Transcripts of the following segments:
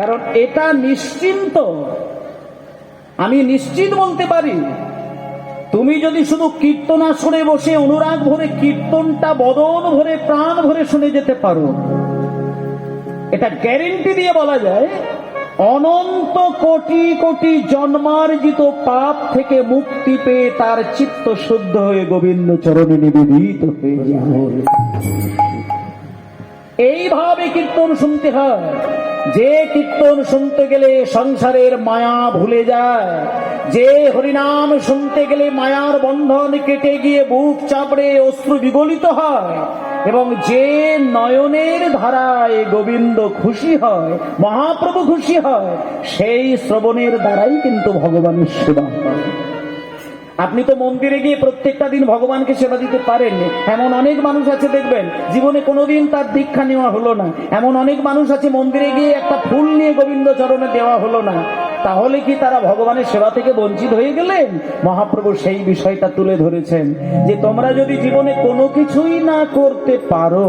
কারণ এটা নিশ্চিন্ত। আমি নিশ্চিত বলতে পারি, তুমি যদি শুধু কীর্তন আসরে বসে অনুরাগ ভরে কীর্তনটা বদন ভরে প্রাণ ভরে শুনে যেতে পারো, এটা গ্যারেন্টি দিয়ে বলা যায়, অনন্ত কোটি কোটি জন্মার্জিত পাপ থেকে মুক্তি পেয়ে তার চিত্ত শুদ্ধ হয়ে গোবিন্দ চরণে নিবেদিত হয়ে এইভাবে কীর্তন শুনতে হয়। যে কীর্তন শুনতে গেলে সংসারের মায়া ভুলে যায়, যে হরিনাম শুনতে গেলে মায়ার বন্ধন কেটে গিয়ে বুক চাপড়ে অশ্রু বিগলিত হয়, এবং যে নয়নের ধারায় গোবিন্দ খুশি হয়, মহাপ্রভু খুশি হয়, সেই শ্রবণের দ্বারাই কিন্তু ভগবানের সেবা হয়। আপনি তো মন্দিরে গিয়ে প্রত্যেকটা দিন ভগবানকে সেবা দিতে পারেন এমন অনেক মানুষ আছে, দেখবেন, জীবনে কোনোদিন তার দীক্ষা নেওয়া হলো না। এমন অনেক মানুষ আছে, মন্দিরে গিয়ে একটা ফুল নিয়ে গোবিন্দ চরণে দেওয়া হলো না। তাহলে কি তারা ভগবানের সেবা থেকে বঞ্চিত হয়ে গেলেন? মহাপ্রভু সেই বিষয়টা তুলে ধরেছেন, যে তোমরা যদি জীবনে কোনো কিছুই না করতে পারো,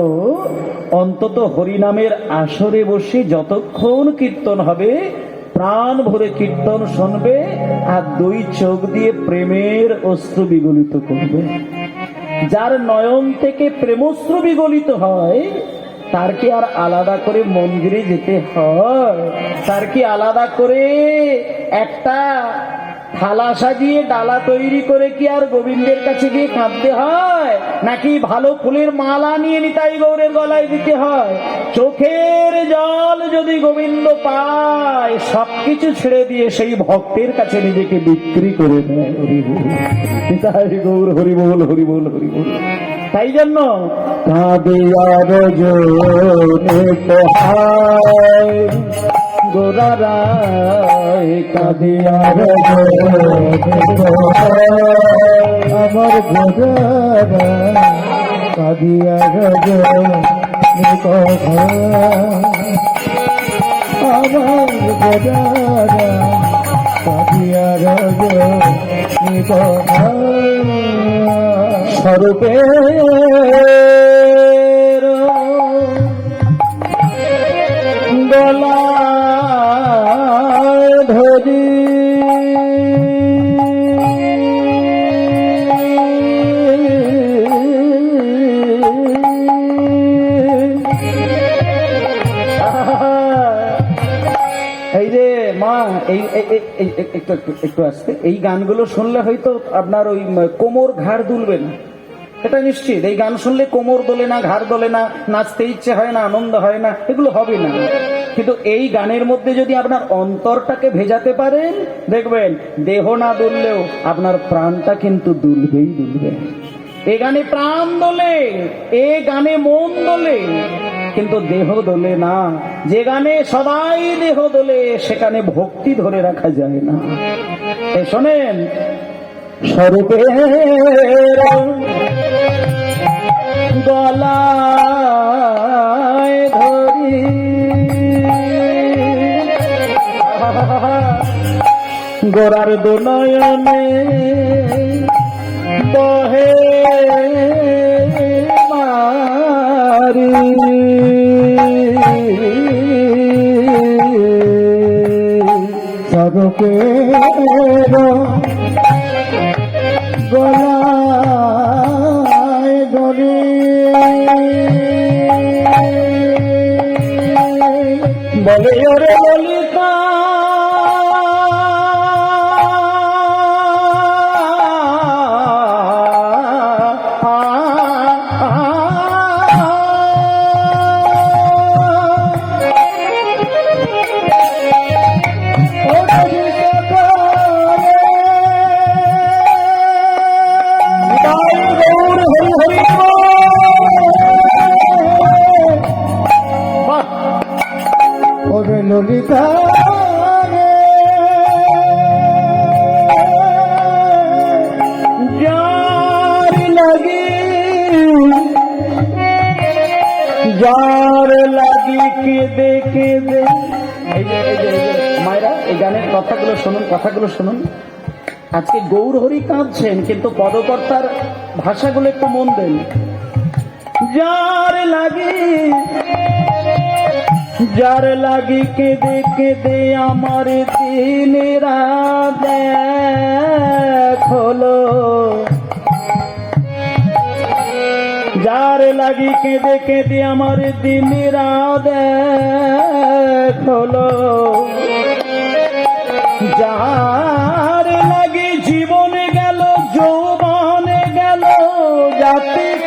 অন্তত হরিনামের আসরে বসে যতক্ষণ কীর্তন হবে প্রাণ ভরে কীর্তন শুনবে আর দুই চোখ দিয়ে প্রেমের অস্ত্র বিগলিত করবে। যার নয়ন থেকে প্রেমস্ত্র বিগলিত হয়, তার কি আর আলাদা করে মন্দিরে যেতে হয়? তার কি আলাদা করে একটা থালা সাজিয়ে ডালা তৈরি করে কি আর গোবিন্দের কাছে গিয়ে কাঁদতে হয়? নাকি ভালো ফুলের মালা নিয়ে নিতাই গৌরের গলায় দিতে হয়? চোখের জল যদি গোবিন্দ পায়, সবকিছু ছেড়ে দিয়ে সেই ভক্তের কাছে নিজেকে বিক্রি করে দেয়। হরি। গৌর, হরি বল হরি বল হরি বল। তাই জন্য কাঁদে আর জোনে পোহায় আমার গোদারা কাদিয়া গজ আমার গোদারা কাদিয়া গজ স্বরূপের একটু আসতে। এই গানগুলো শুনলে হয়তো আপনার ওই কোমর ঘাড় দুলবে না। এটা নিশ্চিত। এই গান শুনলে কোমর দোলে না, ঘাড় দোলে না, নাচতে ইচ্ছে হয় না, আনন্দ হয় না, এগুলো হবে না। কিন্তু এই গানের মধ্যে যদি আপনার অন্তরটাকে ভেজাতে পারেন, দেখবেন দেহ না দুললেও আপনার প্রাণটা কিন্তু দুলবেই দুলবে। এ গানে প্রাণ দোলে, এ গানে মন দোলে কিন্তু দেহ দোলে না। যে গানে সবাই দেহ দোলে, সেখানে ভক্তি ধরে রাখা যায় না। শোনেন, স্বরূপের গলায় ধরি। গোরার দুনয়নে বহে সবকে গলায় ধরে বলে ওরে ললিতা রে। যার লাগি যার লাগি কেঁদে কেঁদে। মায়েরা, এই গানের কথাগুলো শুনুন কথাগুলো শুনুন। আজকে গৌর হরি কাঁদছেন, কিন্তু পদকর্তার ভাষাগুলো একটু মন দেন। যার লাগি যার লাগি কেঁদে কেঁদে আমার দিন দেখল। যার লাগি কেঁদে কেঁদে আমার দিন দেখল। যার লাগি জীবন গেল, যৌবনে গেল জাতি